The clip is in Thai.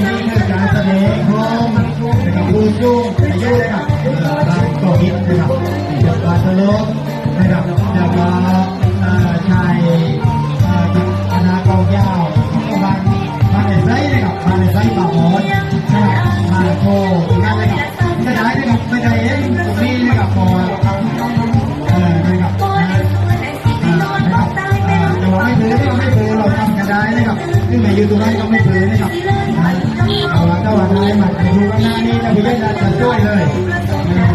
นี้นะจ๊ะเสน่ห์โคมผู้ยุ่งอายุ ตรงนั้นก็ไม่ฝืนนะครับเอาละเจ้าวันนายมาดูกันหน้านี้นะพี่เล่นนะจะช่วยเลย